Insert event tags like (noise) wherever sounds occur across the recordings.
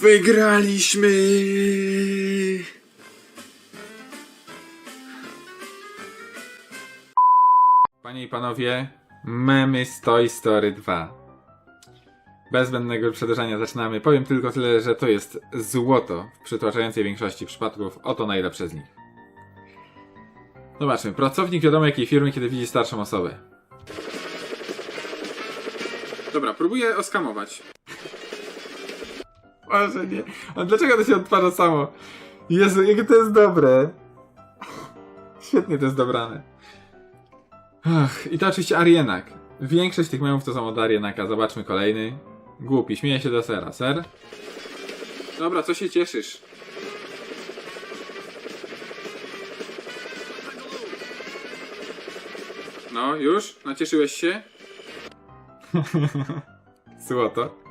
Wygraliśmy! Panie i panowie, memy z Toy Story 2. Bez zbędnego przedłużania zaczynamy. Powiem tylko tyle, że to jest złoto w przytłaczającej większości przypadków. Oto najlepsze z nich. Zobaczmy. Pracownik wiadomo jakiej firmy, kiedy widzi starszą osobę. Dobra, próbuję oskamować. Może nie. A dlaczego to się odtwarza samo? Jezu, jakie to jest dobre. Świetnie to jest dobrane. Ach, I to oczywiście Arienak. Większość tych memów to są od Arienaka. Zobaczmy kolejny. Głupi, śmieje się do sera. Ser? Dobra, co się cieszysz? No, już? Nacieszyłeś się? (laughs) Złoto.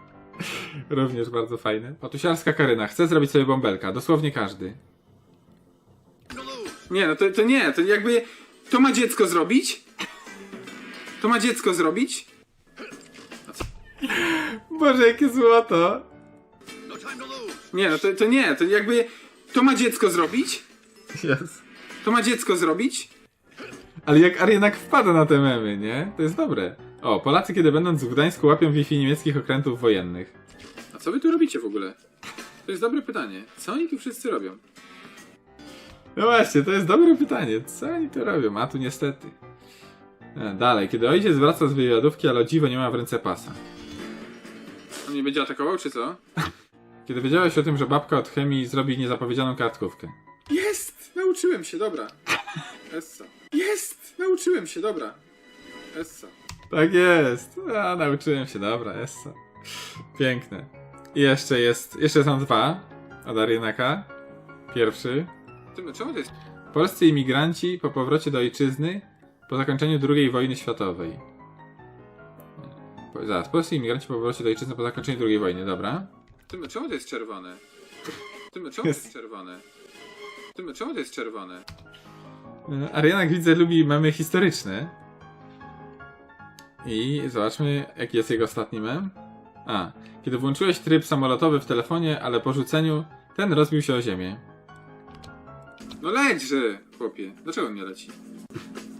Również bardzo fajne. Patusiarska Karyna. Chce zrobić sobie bąbelka. Dosłownie każdy. Nie, no to, to nie. To jakby... To ma dziecko zrobić? To ma dziecko zrobić? Boże, jakie złoto! Nie, no to, to nie, to jakby. To ma dziecko zrobić? Yes. To ma dziecko zrobić? Ale jak Arienak wpada na te memy, nie? To jest dobre. O, Polacy kiedy będąc w Gdańsku łapią Wi-Fi niemieckich okrętów wojennych. A co wy tu robicie w ogóle? To jest dobre pytanie. Co oni tu wszyscy robią? No właśnie, to jest dobre pytanie. Co oni tu robią? A tu niestety. E, Dalej, kiedy ojciec wraca z wywiadówki, ale o dziwo nie ma w ręce pasa. On nie będzie atakował, czy co? (laughs) Kiedy wiedziałeś o tym, że babka od chemii zrobi niezapowiedzianą kartkówkę. Jest! Nauczyłem się, dobra. Essa. Jest! Nauczyłem się, dobra. Essa. Tak jest. A, nauczyłem się, dobra, Essa. Piękne. I jeszcze jest, jeszcze są dwa od Arienaka. Pierwszy. Czemu to jest? Polscy imigranci po powrocie do ojczyzny po zakończeniu II wojny światowej. Po- Zaraz, polscy imigranci po powrocie do ojczyzny po zakończeniu II wojny, dobra. Tym, czemu to jest czerwone? Tym, czemu to jest czerwone? Tym, czemu to jest czerwone? Arianak widzę lubi memy historyczne. I zobaczmy, jaki jest jego ostatni mem. A, kiedy włączyłeś tryb samolotowy w telefonie, ale po rzuceniu ten rozbił się o ziemię. No lećże, chłopie. Dlaczego on nie leci?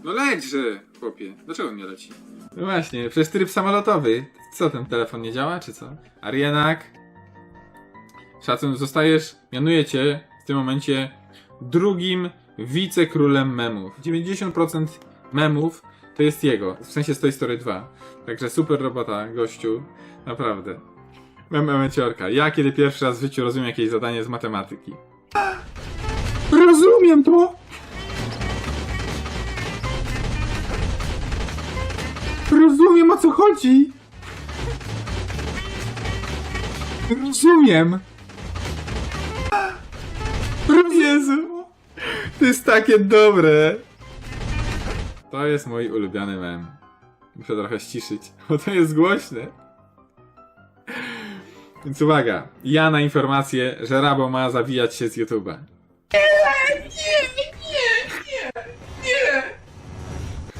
No lećże, chłopie. Dlaczego on nie leci? No właśnie, przez tryb samolotowy. Co, ten telefon nie działa, czy co? Arienak. Szacun, zostajesz, mianuję cię w tym momencie drugim wicekrólem memów. 90% memów to jest jego, w sensie z Toy Story 2. Także super robota, gościu. Naprawdę. Mem emeciorka. Ja kiedy pierwszy raz w życiu rozumiem jakieś zadanie z matematyki. Rozumiem to! Rozumiem o co chodzi! Rozumiem! Jezu! To jest takie dobre! To jest mój ulubiony mem. Muszę trochę ściszyć, bo to jest głośne. Więc uwaga, ja na informację, że Rabo ma zawijać się z YouTube'a. Nie, nie, nie, nie,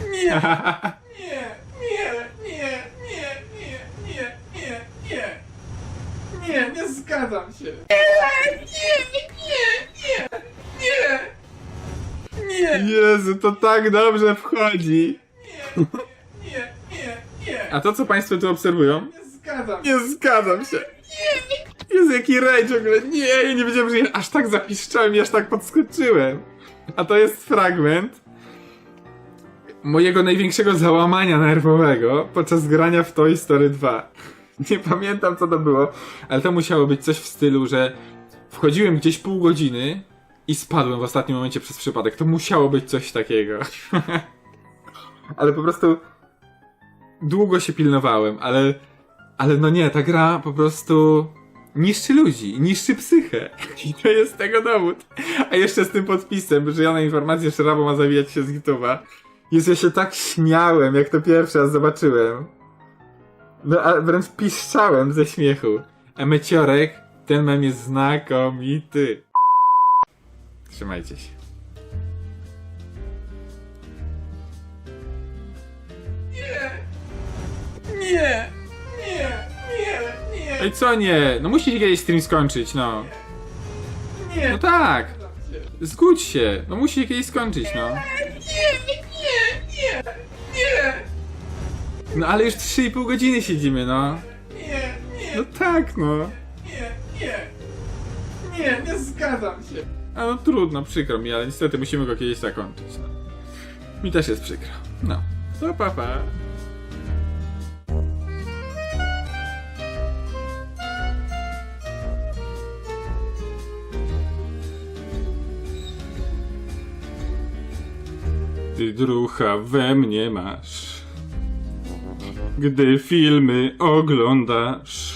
nie, nie, nie, nie, nie, nie, nie, nie, nie, nie, nie zgadzam się. Nie! Jezu, to tak dobrze wchodzi. Nie, nie, nie, nie. A to, co Państwo tu obserwują? Nie zgadzam Nie zgadzam się. Jezu, jaki rage w ogóle. Nie, ja nie wiedziałem, że ja aż tak zapiszczałem i aż tak podskoczyłem. A to jest fragment mojego największego załamania nerwowego podczas grania w Toy Story 2. Nie pamiętam, co to było, ale to musiało być coś w stylu, że wchodziłem gdzieś pół godziny i spadłem w ostatnim momencie przez przypadek. To musiało być coś takiego. (laughs) ale po prostu długo się pilnowałem, ale ale no nie, ta gra po prostu niszczy ludzi, niszczy psychę. (laughs) I to jest tego dowód. A jeszcze z tym podpisem, że ja na informację, że Rabo ma zawijać się z YouTube'a. Jezu, ja się tak śmiałem, jak to pierwszy raz zobaczyłem. No, a wręcz piszczałem ze śmiechu. Emeciorek, ten mem jest znakomity. Trzymajcie się. Nie! Nie! Nie! Nie! Nie! Ej, co nie? No musi się kiedyś stream skończyć, no. Nie, No tak. nie, Zgódź się. No musi się kiedyś skończyć, no. nie, nie, nie, No ale już 3,5 godziny siedzimy, no. nie, nie, No tak, no. nie, nie, nie, nie zgadzam się. A no trudno, przykro mi, ale niestety musimy go kiedyś zakończyć, no. Mi też jest przykro. No. To pa, pa. Ty drucha we mnie masz, gdy filmy oglądasz.